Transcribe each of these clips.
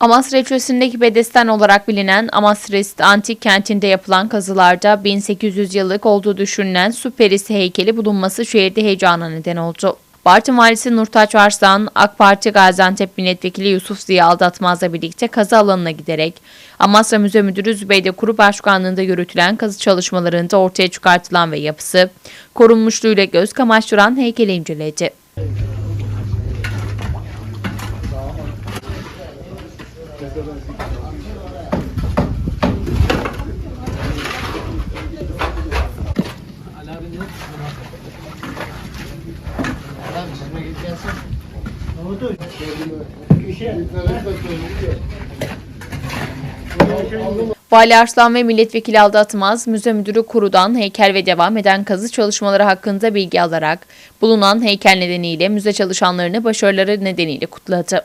Amasra ilçesindeki Bedesten olarak bilinen Amasrist antik kentinde yapılan kazılarda 1800 yıllık olduğu düşünülen su perisi heykeli bulunması şehirde heyecana neden oldu. Bartın Valisi Nurtaç Arslan, AK Parti Gaziantep Milletvekili Yusuf Ziya Aldatmaz'la birlikte kazı alanına giderek Amasra Müze Müdürü Zübeyde Kuru Başkanlığında yürütülen kazı çalışmalarında ortaya çıkartılan ve yapısı, korunmuşluğuyla göz kamaştıran heykeli inceledi. Vali Arslan ve Milletvekili Aldatmaz, Müze Müdürü Kuru'dan heykel ve devam eden kazı çalışmaları hakkında bilgi alarak bulunan heykel nedeniyle müze çalışanlarını başarıları nedeniyle kutladı.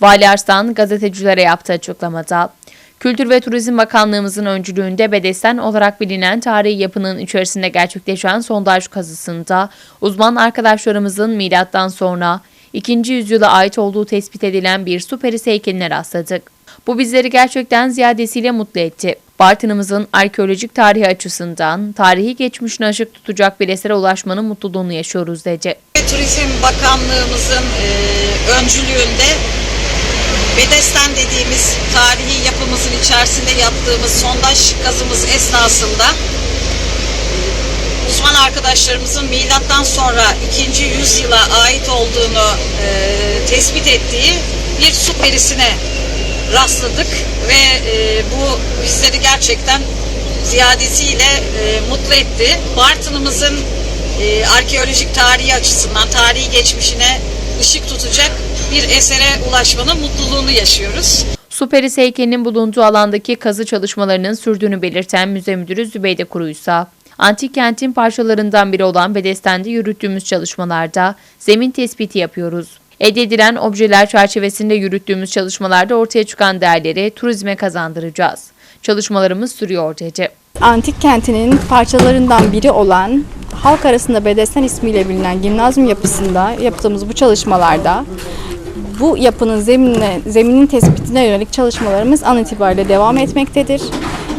Vali Arslan gazetecilere yaptığı açıklamada, Kültür ve Turizm Bakanlığımızın öncülüğünde Bedesten olarak bilinen tarihi yapının içerisinde gerçekleşen sondaj kazısında uzman arkadaşlarımızın milattan sonra 2. yüzyıla ait olduğu tespit edilen bir su perisi heykeline rastladık. Bu bizleri gerçekten ziyadesiyle mutlu etti. Bartınımızın arkeolojik tarihi açısından tarihi geçmişine ışık tutacak bir esere ulaşmanın mutluluğunu yaşıyoruz dedi. Turizm Bakanlığımızın e, öncülüğünde Bedesten dediğimiz tarihi yapımızın içerisinde yaptığımız sondaj kazımız esnasında uzman arkadaşlarımızın milattan sonra 2. yüzyıla ait olduğunu e, tespit ettiği bir su perisine rastladık ve e, bu bizleri gerçekten ziyadesiyle e, mutlu etti. Bartın'ımızın e, arkeolojik tarihi açısından tarihi geçmişine ışık tutacak bir esere ulaşmanın mutluluğunu yaşıyoruz. Su perisi heykelinin bulunduğu alandaki kazı çalışmalarının sürdüğünü belirten müze müdürü Zübeyde Kuruysa, antik kentin parçalarından biri olan Bedesten'de yürüttüğümüz çalışmalarda zemin tespiti yapıyoruz. Elde edilen objeler çerçevesinde yürüttüğümüz çalışmalarda ortaya çıkan değerleri turizme kazandıracağız. Çalışmalarımız sürüyor dedi. antik kentinin parçalarından biri olan halk arasında Bedesten ismiyle bilinen gimnazyum yapısında yaptığımız bu çalışmalarda bu yapının zeminine, zeminin tespitine yönelik çalışmalarımız an itibariyle devam etmektedir.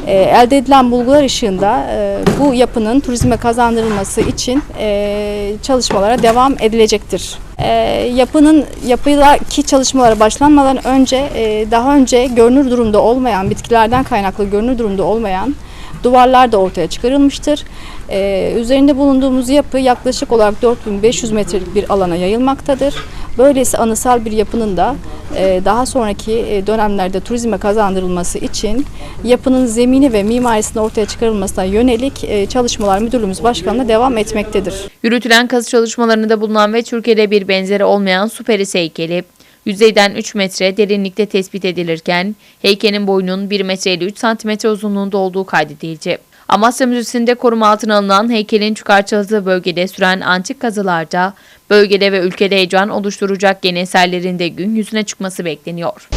Ee, elde edilen bulgular ışığında e, bu yapının turizme kazandırılması için e, çalışmalara devam edilecektir. E, yapının yapıdaki çalışmalara başlanmadan önce e, daha önce görünür durumda olmayan bitkilerden kaynaklı görünür durumda olmayan duvarlar da ortaya çıkarılmıştır. Ee, üzerinde bulunduğumuz yapı yaklaşık olarak 4500 metrelik bir alana yayılmaktadır. Böylesi anısal bir yapının da e, daha sonraki e, dönemlerde turizme kazandırılması için yapının zemini ve mimarisinin ortaya çıkarılmasına yönelik e, çalışmalar müdürlüğümüz başkanlığı devam etmektedir. Yürütülen kazı çalışmalarında bulunan ve Türkiye'de bir benzeri olmayan su perisi heykeli, yüzeyden 3 metre derinlikte tespit edilirken heykelin boyunun 1 metre ile 3 santimetre uzunluğunda olduğu kaydedildi. Amasya Müzesi'nde koruma altına alınan heykelin çıkartıldığı bölgede süren antik kazılarda bölgede ve ülkede heyecan oluşturacak yeni eserlerin de gün yüzüne çıkması bekleniyor.